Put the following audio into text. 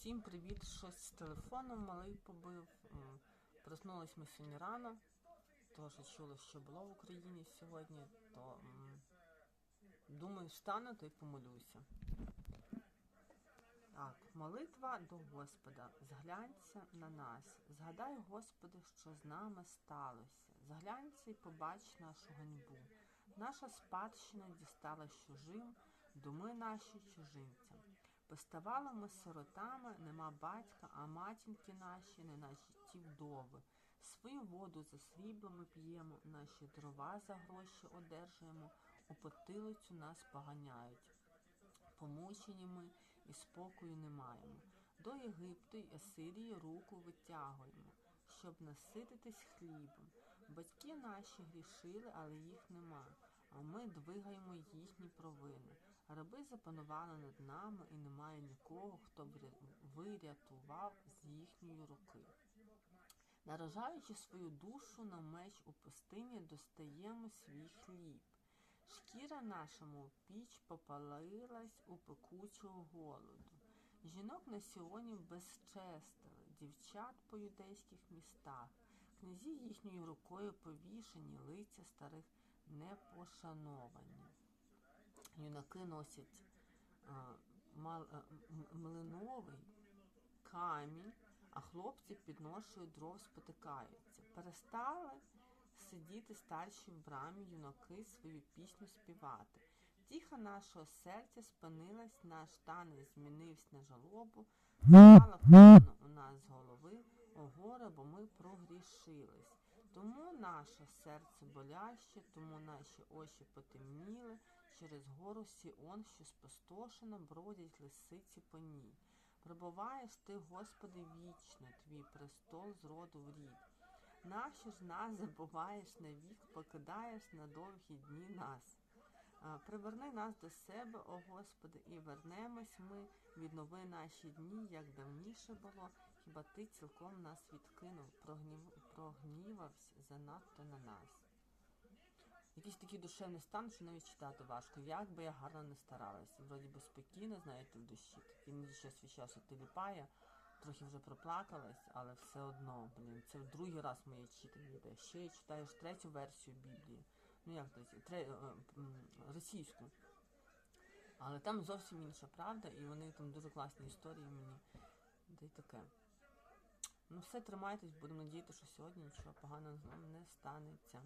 Всім привіт! Щось з телефоном малий побив. Проснулись ми сьогодні рано. Тож чули, що було в Україні сьогодні, то думаю, встану то й помолюся. Так, молитва до Господа. Зглянься на нас. Згадай, Господи, що з нами сталося. Зглянься і побач нашу ганьбу. Наша спадщина дісталась чужим, думи наші чужинцям. Поставали ми сиротами, нема батька, а матінки наші, не наші ті вдови. Свою воду за срібло ми п'ємо, наші дрова за гроші одержуємо, у потилицю нас поганяють. Помучені ми і спокою не маємо. До Єгипту й Асирії руку витягуємо, щоб насититись хлібом. Батьки наші грішили, але їх нема, а ми двигаємо їхні провини. Раби запанували над нами, і немає нікого, хто б вирятував з їхньої руки. Наражаючи свою душу на меч у пустині, достаємо свій хліб. Шкіра наша, мов піч, попалилась у пекучого голоду. Жінок на сіоні безчестили, дівчат по юдейських містах, князі їхньою рукою повішені, лиця старих не пошановані. Юнаки носять а, мал, а, млиновий камінь, а хлопці під ношею дров спотикаються. Перестали сидіти старші в брамі юнаки свою пісню співати. Тіха нашого серця спинилась, наш танець змінився на жалобу, стала у нас з голови, о горе, бо ми прогрішились. Тому наше серце боляще, тому наші очі потемніли, через гору Сіон, що спустошено, бродять лисиці по ній. Прибуваєш ти, Господи, вічно, твій престол з роду в рід. Нащо ж нас забуваєш навік, покидаєш на довгі дні нас. Приверни нас до себе, о Господи, і вернемось ми, віднови наші дні, як давніше було, хіба ти цілком нас відкинув, прогнів, прогнівався занадто на нас. Якийсь такий душевний стан, що навіть читати важко. Як би я гарно не старалася. Вроді би спокійно, знаєте, в душі. Такий мені час від часу теліпає, трохи вже проплакалась, але все одно, блін, це в другий раз моє читання йде. Ще я читаю третю версію Біблії. Ну як третю? Тре, е, російську. Але там зовсім інша правда, і вони там дуже класні історії мені. Та й таке. Ну все, тримайтесь, будемо надіяти, що сьогодні нічого поганого з вами не станеться.